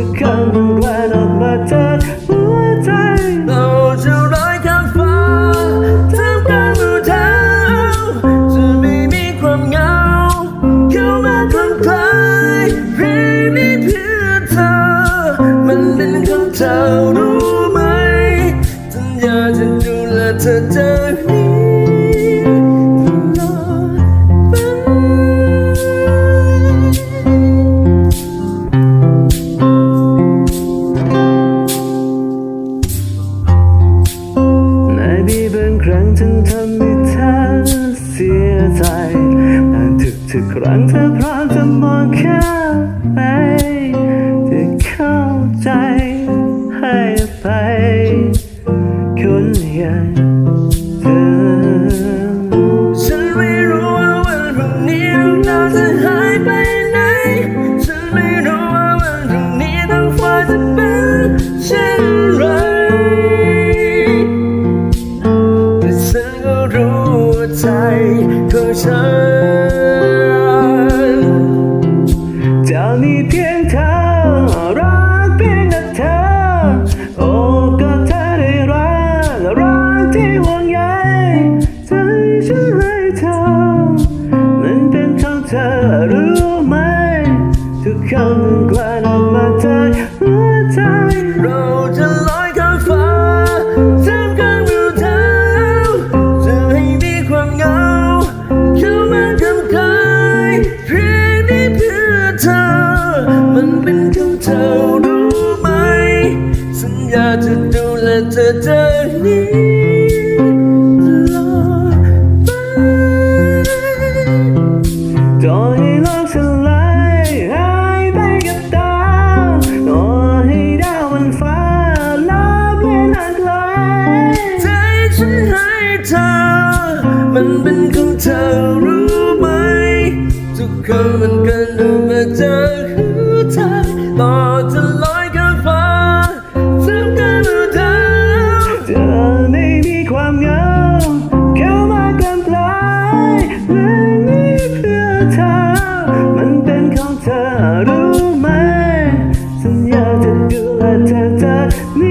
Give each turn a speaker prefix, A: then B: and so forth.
A: ุกคำมันแรงออกมาจากหัวใจเร
B: าจะร้อยข้ามฟ้าทำกลางหมู่ดาจะไม่มีความเหงาเข้ามาคลั่งเพลงนี้เพื่อเธอ มันเป็นของเธอรู้ไหมฉันอยากจะดูแลเธอใจ
A: ฉันทำให้เธอเสียใจแต่ทุกทุกครั้งเธอพร้อมจะมองแค่ไปจะเข้าใจให้ไปคนใหญ่เธอ
B: ใจของฉัน
A: จะมีเพียงเธอรักเพียงแต่เธอ โอ้ก็เธอได้รักรักที่ห่วงใยใจฉันให้เธอ มันเป็นของเธอรู้ไหมทุกคำมันกลั่นอ
B: มันเป็นของเธอรู้ไหม ทุกคำมันกันออกมาจากหัวใจต่อจะลอ
A: da da da